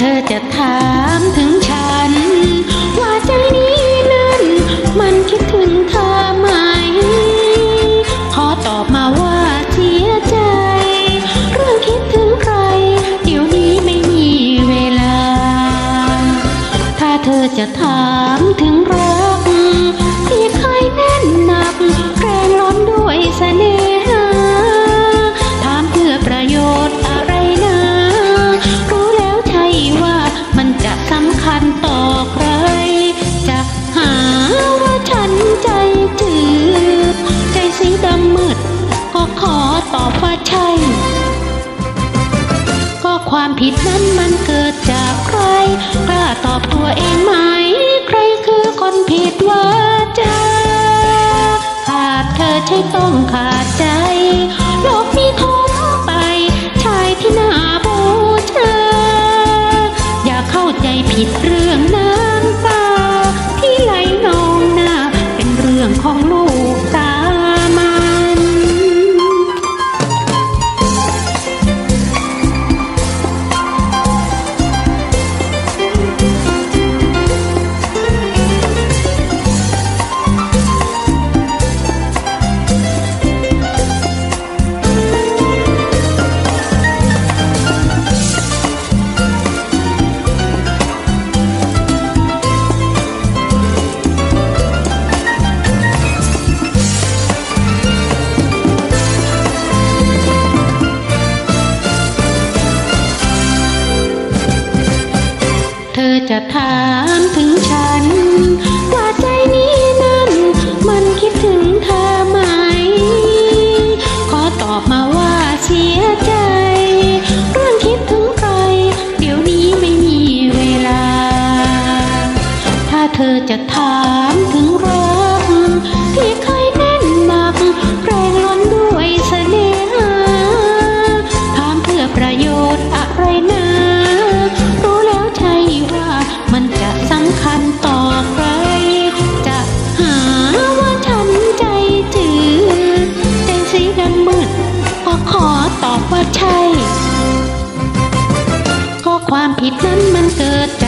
ธอจะถามถึงฉัน ว่าใจนี้นั้นมันคิดถึงเธอ คัญต่อใคร จะหาว่าฉันใจจืดใจสีดำมืด ก็ขอตอบว่าใช่ ก็ความผิดนั้นมันเกิดจากใครกล้าตอบตัวเองไหม ใครคือคนผิดว่าจะขาดเธอใช่ต้องขาดใจ จะถามถึงฉัน ว่าใจนี้นั้น มันคิดถึงเธอไหม ขอตอบมาว่าเสียใจ เรื่องคิดถึงใคร เดี๋ยวนี้ไม่มีเวลา ถ้าเธอจะถามถึงรักที่เคยแน่นหนักแรงล้นด้วยเสน่หาถามเพื่อประโยชน์อะไรนะ ผิดนั้นมันเกิดจากใครก